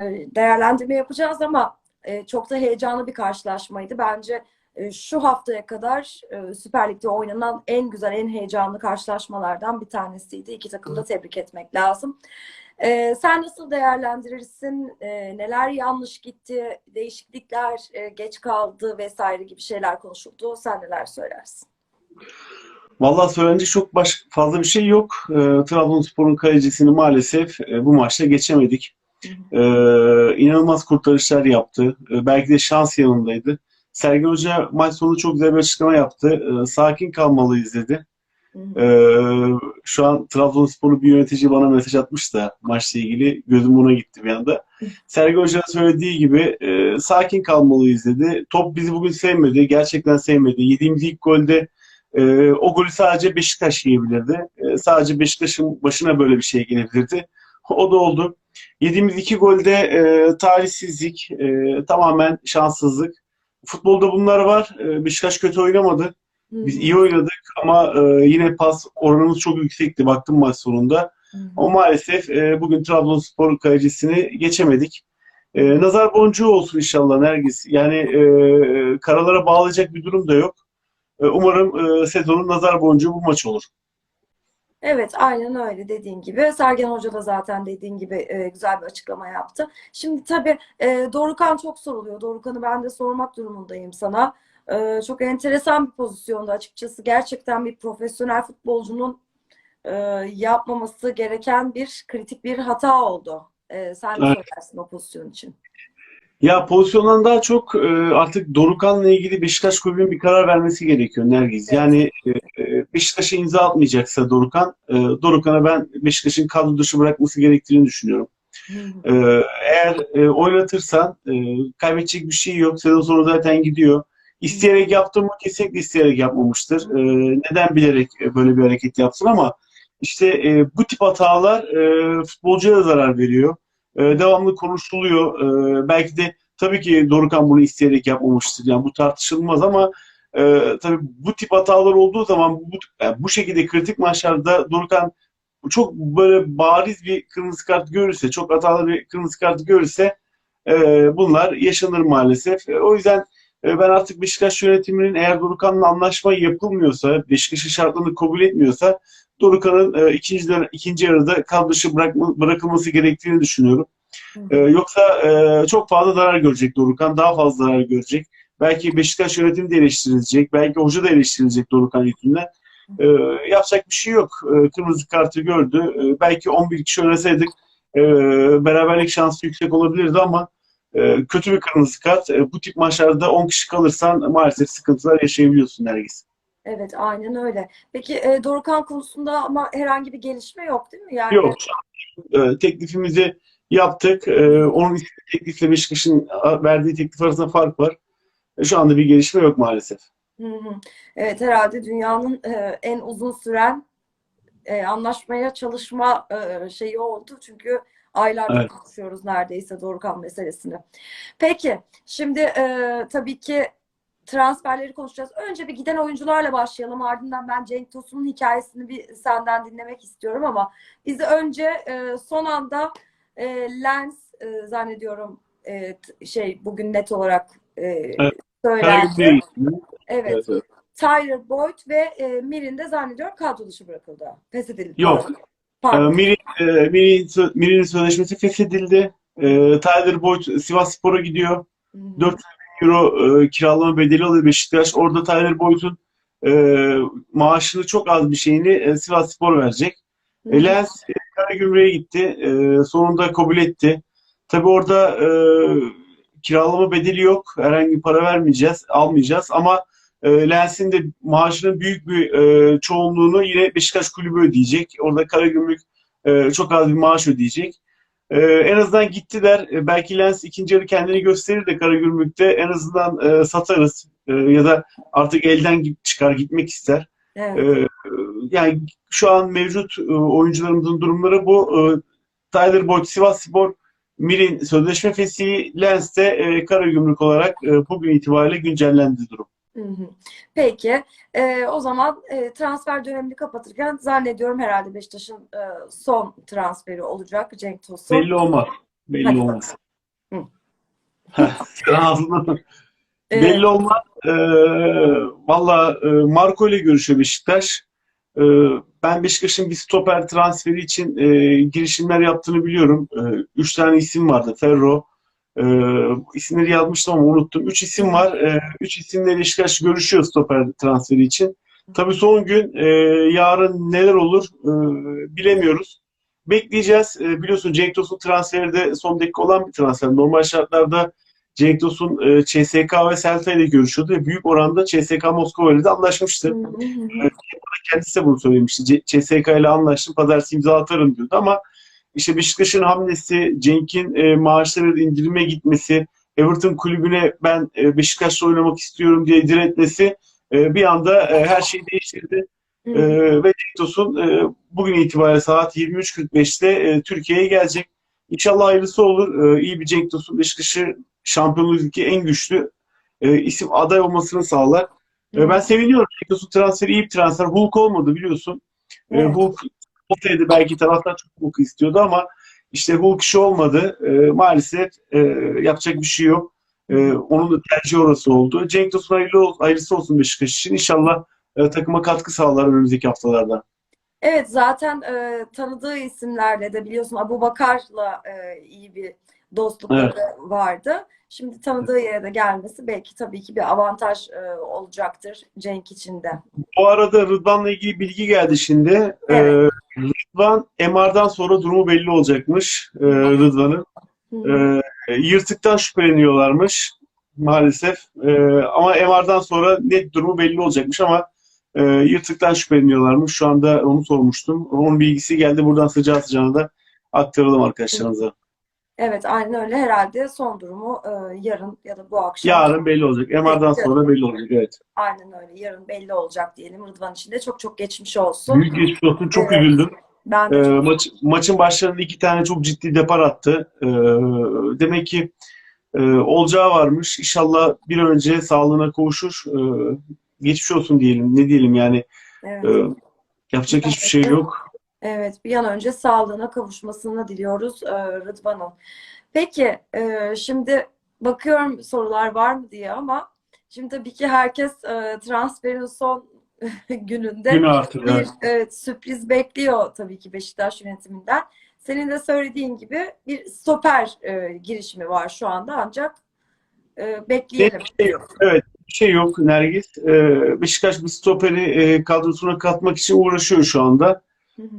e, değerlendirme yapacağız ama e, çok da heyecanlı bir karşılaşmaydı. Bence e, şu haftaya kadar Süper Lig'de oynanan en güzel, en heyecanlı karşılaşmalardan bir tanesiydi. İki takımı da tebrik etmek lazım. Sen nasıl değerlendirirsin? Neler yanlış gitti? Değişiklikler geç kaldı vesaire gibi şeyler konuşuldu. Sen neler söylersin? Vallahi söylenecek çok baş, fazla bir şey yok. Trabzonspor'un kalecisini maalesef bu maçta geçemedik. Ee, inanılmaz kurtarışlar yaptı. Ee, belki de şans yanındaydı. Sergen Hoca maç sonu çok güzel bir açıklama yaptı. Ee, sakin kalmalıyız dedi. Ee, şu an Trabzonsporlu bir yönetici bana mesaj atmış da maçla ilgili gözüm buna gitti bir anda. Sergen Hoca'nın söylediği gibi e, sakin kalmalıyız dedi. Top bizi bugün sevmedi. Gerçekten sevmedi. Yediğimiz ilk golde e, o golü sadece Beşiktaş yiyebilirdi. E, sadece Beşiktaş'ın başına böyle bir şey gelebilirdi. O da oldu. Yediğimiz iki golde e, talihsizlik, e, tamamen şanssızlık. Futbolda bunlar var. E, Beşiktaş kötü oynamadı. Biz iyi oynadık ama e, yine pas oranımız çok yüksekti. Baktım maç sonunda. Ama maalesef e, bugün Trabzonspor kalecisini geçemedik. E, nazar boncuğu olsun inşallah Nergis. Yani e, karalara bağlayacak bir durum da yok. E, umarım e, sezonun nazar boncuğu bu maç olur. Evet, aynen öyle dediğin gibi. Sergen Hoca da zaten dediğin gibi e, güzel bir açıklama yaptı. Şimdi tabii e, Dorukhan çok soruluyor. Dorukhan'ı ben de sormak durumundayım sana. E, çok enteresan bir pozisyonda açıkçası. Gerçekten bir profesyonel futbolcunun e, yapmaması gereken bir kritik bir hata oldu. E, sen ne Evet. söylersin o pozisyon için? Ya pozisyondan daha çok e, artık Dorukhan'la ilgili Beşiktaş kulübünün bir karar vermesi gerekiyor Nergiz. Yani e, e, Beşiktaş'a imza atmayacaksa Dorukhan, e, Dorukhan'a ben Beşiktaş'ın kadro dışı bırakması gerektiğini düşünüyorum. E, eğer e, oynatırsan e, kaybedecek bir şey yok. Sezon sonu zaten gidiyor. İsteyerek yaptı mı? Kesinlikle isteyerek yapmamıştır. E, neden bilerek böyle bir hareket yapsın ama işte e, bu tip hatalar e, futbolcuya da zarar veriyor. E, devamlı konuşuluyor. E, belki de tabii ki Dorukhan bunu isteyerek yapmamıştır. Yani bu tartışılmaz ama e, tabii bu tip hatalar olduğu zaman bu, yani bu şekilde kritik maçlarda Dorukhan çok böyle bariz bir kırmızı kart görürse, çok hatalı bir kırmızı kart görürse e, bunlar yaşanır maalesef. E, o yüzden ben artık Beşiktaş yönetiminin eğer Dorukhan'la anlaşma yapılmıyorsa, Beşiktaş'ın şartlarını kabul etmiyorsa Dorukhan'ın e, ikinci, ikinci yarıda kadro dışı bırakma, bırakılması gerektiğini düşünüyorum. E, yoksa e, çok fazla zarar görecek Dorukhan, daha fazla zarar görecek. Belki Beşiktaş yönetimi de eleştirilecek, belki hoca da eleştirilecek Dorukhan yüzünden. E, yapacak bir şey yok. E, kırmızı kartı gördü. E, belki 11 kişi oynasaydık e, beraberlik şansı yüksek olabilirdi ama e, kötü bir kırmızı kart. E, bu tip maçlarda 10 kişi kalırsan maalesef sıkıntılar yaşayabiliyorsun Nergis. Evet, aynen öyle. Peki e, Dorukhan konusunda ama herhangi bir gelişme yok değil mi? Yani Yok. e, teklifimizi yaptık. E, onun teklifle Beşiktaş'ın verdiği teklif arasında fark var. E, şu anda bir gelişme yok maalesef. Hı hı. Evet herhalde dünyanın e, en uzun süren e, anlaşmaya çalışma e, şeyi oldu. Çünkü aylardır Evet. konuşuyoruz neredeyse Dorukhan meselesini. Peki şimdi e, tabii ki transferleri konuşacağız. Önce bir giden oyuncularla başlayalım. Ardından ben Cenk Tosun'un hikayesini bir senden dinlemek istiyorum ama bizi önce e, son anda e, Lens e, zannediyorum e, şey bugün net olarak e, söylendi. Karagümrük. Evet. Evet, evet. Tyler Boyd ve e, Mirin de zannediyorum kadro dışı bırakıldı. Feshedildi. Yok. Pardon. E, Miri, e, Miri- Miri'nin sözleşmesi feshedildi. E, Tyler Boyd Sivas Spor'a gidiyor. Hı hı. 4 euro e, kiralama bedeli alıyor Beşiktaş. Orada Tyler Boyd'un e, maaşını çok az bir şeyini e, Sivas Spor verecek. E, Lens e, Karagümrük'e gitti. E, sonunda kabul etti. Tabii orada e, kiralama bedeli yok. Herhangi bir para vermeyeceğiz, almayacağız. Ama e, Lens'in de maaşının büyük bir e, çoğunluğunu yine Beşiktaş kulübü ödeyecek. Orada Karagümrük e, çok az bir maaş ödeyecek. E, en azından gittiler. E, belki Lens ikinci yarı kendini gösterir de Karagümrük'te en azından e, satarız. E, ya da artık elden çıkar gitmek ister. Evet. Ee, yani şu an mevcut e, oyuncularımızın durumları bu. Ee, Tyler Boyd, Sivas Spor, Mirin sözleşme fesihi, Lens de e, Karagümrük olarak e, bugün itibariyle güncellendi durum. Peki. e, o zaman e, transfer dönemini kapatırken zannediyorum herhalde Beşiktaş'ın e, son transferi olacak Cenk Tosun. Belli olmaz. Belli Hadi olmaz. Ağzından Evet. belli olmaz. Ee, Valla e, Marco ile görüşüyor Beşiktaş. Ee, ben Beşiktaş'ın bir stoper transferi için e, girişimler yaptığını biliyorum. Ee, üç tane isim vardı. Ferro. Ee, isimleri yazmıştım ama unuttum. Üç isim var. Ee, üç isimle Beşiktaş görüşüyor stoper transferi için. Tabii son gün e, yarın neler olur e, bilemiyoruz. Bekleyeceğiz. E, biliyorsun Cenk Tosun transferi de son dakika olan bir transfer. Normal şartlarda Cenk Tosun e, CSK ve Celta ile görüşüyordu ve büyük oranda CSK Moskova ile de anlaşmıştı. Hı hı hı. Kendisi de bunu söylemişti. C- CSK ile anlaştım, pazartesi imza atarım diyordu ama işte Beşiktaş'ın hamlesi, Cenk'in e, maaşları indirime gitmesi, Everton kulübüne ben e, Beşiktaş'ta oynamak istiyorum diye diretmesi e, bir anda e, her şeyi değiştirdi. Hı E, ve Cenk Tosun e, bugün itibariyle saat 23.45'te e, Türkiye'ye gelecek. İnşallah hayırlısı olur. E, iyi bir Cenk Tosun Beşiktaş'ı Şampiyonluk Ligi en güçlü e, isim aday olmasını sağlar. E, ben seviniyorum. Cenk Tosun transferi iyi bir transfer. Hulk olmadı biliyorsun. E, Evet. Hulk olsaydı belki taraftar çok Hulk'u istiyordu ama işte Hulk işi olmadı. E, maalesef e, yapacak bir şey yok. E, onun da tercihi orası oldu. Cenk Tosun hayırlı, hayırlısı olsun Beşiktaş için. İnşallah e, takıma katkı sağlar önümüzdeki haftalarda. Evet zaten e, tanıdığı isimlerle de biliyorsun Abu Bakar'la e, iyi bir dostlukları vardı. Şimdi tanıdığı yere de gelmesi belki tabii ki bir avantaj e, olacaktır Cenk için de. Bu arada Rıdvan'la ilgili bilgi geldi şimdi. Evet. E, Rıdvan MR'dan sonra durumu belli olacakmış e, Rıdvan'ın. Hı. E, yırtıktan şüpheleniyorlarmış maalesef. E, ama MR'dan sonra net durumu belli olacakmış ama e, yırtıktan şüpheleniyorlarmış. Şu anda onu sormuştum. Onun bilgisi geldi. Buradan sıcağı sıcağına da aktaralım arkadaşlarınıza. Evet aynen öyle herhalde son durumu e, yarın ya da bu akşam. Yarın belli olacak. MR'dan Evet. sonra belli olacak. Evet. Aynen öyle yarın belli olacak diyelim. Rıdvan için de çok çok geçmiş olsun. Büyük geçmiş olsun. Çok Evet. üzüldüm. Ben de E, çok maç, maçın başlarında iki tane çok ciddi depar attı. E, demek ki e, olacağı varmış. İnşallah bir an önce sağlığına kavuşur. E, geçmiş olsun diyelim. Ne diyelim yani. evet. E, yapacak hiçbir şey yok. Evet, bir an önce sağlığına kavuşmasını diliyoruz e, Rıdvan'ın. Peki, e, şimdi bakıyorum sorular var mı diye ama şimdi tabii ki herkes e, transferin son gününde Günü artık. bir evet. evet, sürpriz bekliyor tabii ki Beşiktaş yönetiminden. Senin de söylediğin gibi bir stoper e, girişimi var şu anda ancak e, bekleyelim. Bir şey yok. Evet, bir şey yok Nergis. E, Beşiktaş bir stoperi e, kadrosuna katmak için uğraşıyor şu anda.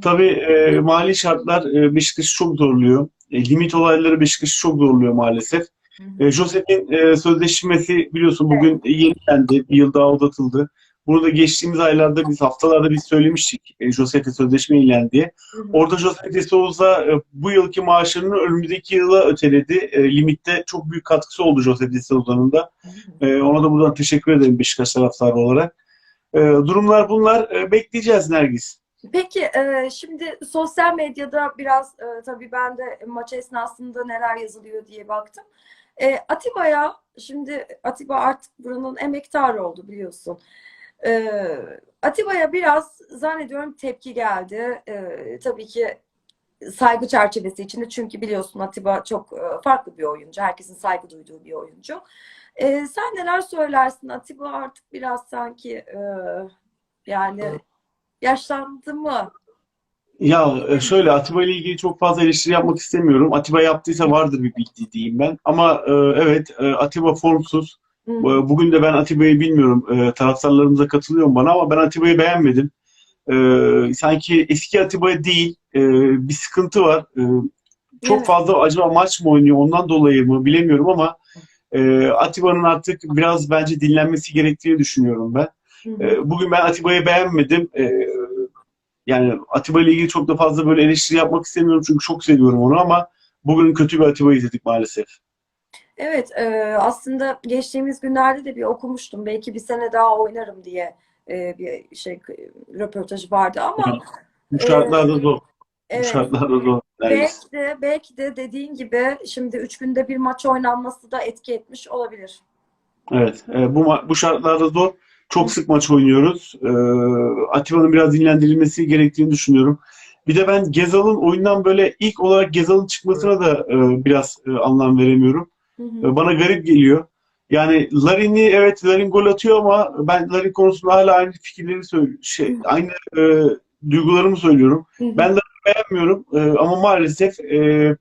Tabii e, mali şartlar e, Beşiktaş'ı çok zorluyor. E, limit olayları Beşiktaş'ı çok zorluyor maalesef. E, Josep'in e, sözleşmesi biliyorsun bugün yenilendi. Bir yıl daha uzatıldı. Bunu da geçtiğimiz aylarda biz haftalarda biz söylemiştik. E, Josep'e sözleşme yenilendi diye. Hı hı. Orada Josep de Souza e, bu yılki maaşını önümüzdeki yıla öteledi. E, limitte çok büyük katkısı oldu Josep de Souza'nın da. Hı hı. E, ona da buradan teşekkür ederim Beşiktaş taraftarı olarak. E, durumlar bunlar. E, bekleyeceğiz Nergis. Peki e, şimdi sosyal medyada biraz e, tabii ben de maç esnasında neler yazılıyor diye baktım. E, Atiba'ya şimdi Atiba artık buranın emektarı oldu biliyorsun. E, Atiba'ya biraz zannediyorum tepki geldi. E, tabii ki saygı çerçevesi içinde çünkü biliyorsun Atiba çok e, farklı bir oyuncu. Herkesin saygı duyduğu bir oyuncu. E, sen neler söylersin? Atiba artık biraz sanki e, yani yaşlandı mı? Ya e, şöyle Atiba ile ilgili çok fazla eleştiri yapmak istemiyorum. Atiba yaptıysa vardır bir bildiği diyeyim ben. Ama e, evet e, Atiba formsuz. Hı Bugün de ben Atiba'yı bilmiyorum. Taraftarlarımıza katılıyorum bana ama ben Atiba'yı beğenmedim. Sanki eski Atiba değil. Bir sıkıntı var. Çok Evet. fazla acaba maç mı oynuyor ondan dolayı mı bilemiyorum ama Atiba'nın artık biraz bence dinlenmesi gerektiğini düşünüyorum ben. Hı hı. E, bugün ben Atiba'yı beğenmedim. E, yani Atiba ile ilgili çok da fazla böyle eleştiri yapmak istemiyorum çünkü çok seviyorum onu ama bugün kötü bir Atiba izledik maalesef. Evet, e, aslında geçtiğimiz günlerde de bir okumuştum. Belki bir sene daha oynarım diye e, bir şey röportajı vardı ama Bu şartlarda zor. Bu evet, şartlarda zor. Belki de belki de dediğin gibi şimdi üç günde bir maç oynanması da etki etmiş olabilir. Evet, e, bu bu şartlarda zor. Çok sık maç oynuyoruz. E, Atiba'nın biraz dinlendirilmesi gerektiğini düşünüyorum. Bir de ben Gezal'ın oyundan böyle ilk olarak Gezal'ın çıkmasına da e, biraz e, anlam veremiyorum. Hı hı. E, Bana garip geliyor. Yani Larin'i evet Larin gol atıyor ama ben Larin konusunda hala aynı fikirleri söylüyorum. Şey, aynı e, duygularımı söylüyorum. Hı hı. Ben Larin'i beğenmiyorum e, ama maalesef e,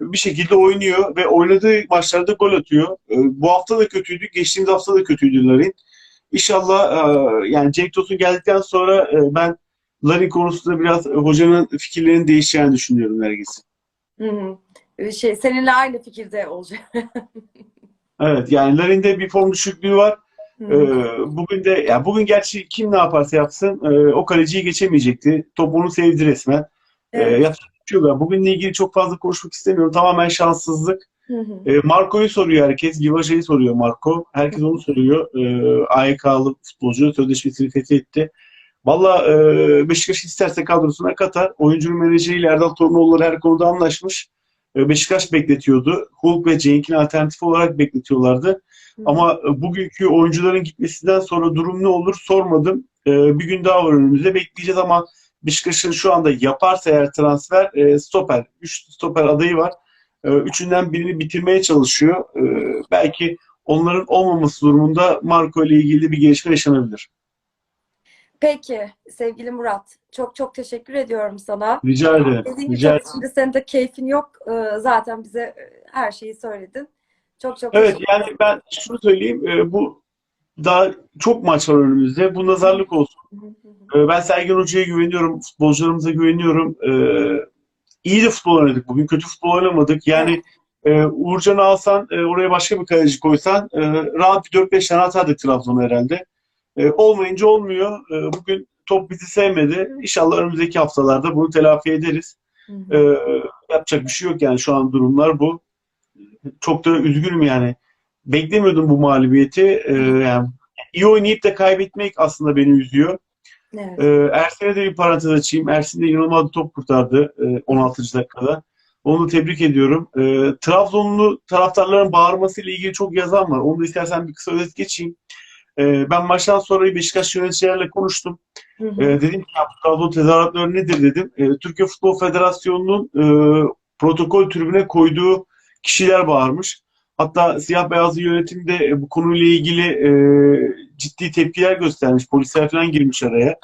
bir şekilde oynuyor ve oynadığı maçlarda gol atıyor. E, bu hafta da kötüydü, geçtiğimiz hafta da kötüydü Larin. İnşallah e, yani Cenk Tosun geldikten sonra e, ben Larin konusunda biraz e, hocanın fikirlerinin değişeceğini düşünüyorum Nergis. Hı hı. Ee, Şey, seninle aynı fikirde olacak. Evet yani Larin'de bir form düşüklüğü var. Hı hı. bugün de ya bugün gerçi kim ne yaparsa yapsın e, o kaleciyi geçemeyecekti. Top onu sevdi resmen. Evet. yapacak şey yok. Yani Bugünle ilgili çok fazla konuşmak istemiyorum. Tamamen şanssızlık. Ee, Marco'yu soruyor herkes. Givaja'yı soruyor Marco. Herkes onu soruyor. Ee, AYK'lı futbolcu sözleşmesini fethetti. Valla e, Beşiktaş isterse kadrosuna katar. Oyuncunun menajeriyle Erdal Torunoğulları her konuda anlaşmış. E, Beşiktaş bekletiyordu. Hulk ve Cenk'in alternatif olarak bekletiyorlardı. Hı. Ama e, bugünkü oyuncuların gitmesinden sonra durum ne olur sormadım. E, bir gün daha var önümüzde. Bekleyeceğiz ama Beşiktaş'ın şu anda yaparsa eğer transfer e, stoper. Üç stoper adayı var. E, üçünden birini bitirmeye çalışıyor. E, belki onların olmaması durumunda Marco ile ilgili bir gelişme yaşanabilir. Peki sevgili Murat, çok çok teşekkür ediyorum sana. Rica ederim. Rica tabii şimdi senin de keyfin yok. Ee, Zaten bize e, her şeyi söyledin. Çok çok Evet yani ben şunu söyleyeyim. e, bu daha çok maç var önümüzde. Bu nazarlık olsun. ederim. Ben Sergen Hoca'ya güveniyorum. Futbolcularımıza güveniyorum. İyi de futbol oynadık bugün. Kötü futbol oynamadık. Yani e, Uğurcan'ı alsan e, oraya başka bir kaleci koysan e, rahat bir 4-5 tane atardık Trabzon'a herhalde. E, olmayınca olmuyor. E, bugün top bizi sevmedi. İnşallah önümüzdeki haftalarda bunu telafi ederiz. Hı hı. E, yapacak bir şey yok yani şu an durumlar bu. Çok da üzgünüm yani. Beklemiyordum bu mağlubiyeti. E, yani iyi oynayıp da kaybetmek aslında beni üzüyor. Evet. Ee, Ersin'e de bir parantez açayım. Ersin de inanılmaz bir top kurtardı e, 16. dakikada. Onu tebrik ediyorum. Ee, Trabzonlu taraftarların bağırmasıyla ilgili çok yazan var. Onu da istersen bir kısa özet geçeyim. Ee, ben maçtan sonra Beşiktaş yöneticilerle konuştum. Hı hı. Ee, dedim ki Trabzon tezahüratları nedir dedim. Ee, Türkiye Futbol Federasyonu'nun e, protokol tribüne koyduğu kişiler bağırmış. Hatta siyah beyazlı yönetimde e, bu konuyla ilgili e, ciddi tepkiler göstermiş. Polisler falan girmiş araya.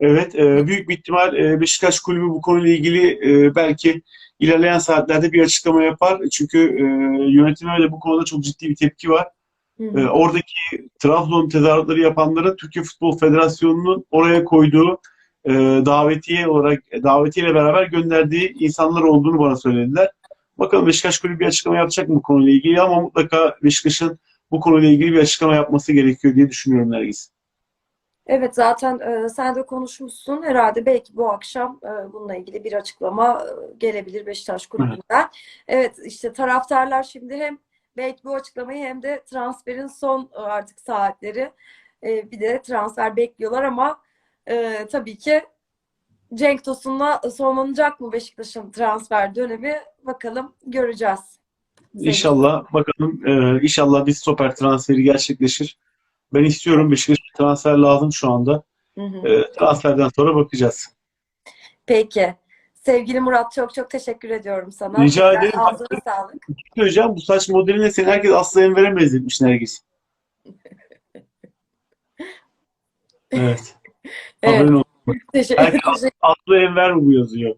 Evet, e, büyük bir ihtimal e, Beşiktaş Kulübü bu konuyla ilgili e, belki ilerleyen saatlerde bir açıklama yapar. Çünkü e, yönetime de bu konuda çok ciddi bir tepki var. E, oradaki Trabzon tezahüratları yapanların Türkiye Futbol Federasyonu'nun oraya koyduğu e, davetiye olarak davetiyle beraber gönderdiği insanlar olduğunu bana söylediler. Bakalım Beşiktaş Kulübü bir açıklama yapacak mı bu konuyla ilgili ama mutlaka Beşiktaş'ın bu konuyla ilgili bir açıklama yapması gerekiyor diye düşünüyorum Nergis. Evet zaten e, sen de konuşmuşsun. Herhalde belki bu akşam e, bununla ilgili bir açıklama e, gelebilir Beşiktaş kulübünden. Evet işte taraftarlar şimdi hem belki bu açıklamayı hem de transferin son e, artık saatleri e, bir de transfer bekliyorlar ama e, tabii ki Cenk Tosun'la sonlanacak mı Beşiktaş'ın transfer dönemi bakalım göreceğiz. İnşallah bakalım e, inşallah bir stoper transferi gerçekleşir. Ben istiyorum Beşiktaş transfer lazım şu anda. Hı hı. E, transferden sonra bakacağız. Peki. Sevgili Murat çok çok teşekkür ediyorum sana. Rica ederim. Ağzına sağlık. Söyleyeceğim bu saç modeline seni herkes Aslı Enver'e benzetmiş Nergis. Evet. Evet. Haberin olsun. Teşekkür Herkes Aslı Enver mi bu yazıyor?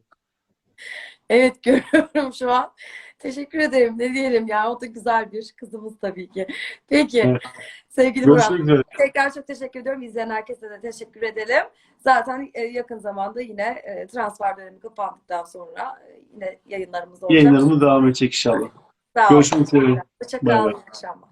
Evet görüyorum şu an. Teşekkür ederim. Ne diyelim ya o da güzel bir kızımız tabii ki. Peki. Evet. Sevgili Murat Görüşmek üzere. tekrar çok teşekkür ediyorum. İzleyen herkese de teşekkür edelim. Zaten e, yakın zamanda yine e, transfer dönemi kapandıktan sonra e, yine yayınlarımız olacak. Yayınlarımız devam edecek inşallah. Sağ. Görüşmek üzere. Hoşça Bay kalın. bay. İyi akşamlar.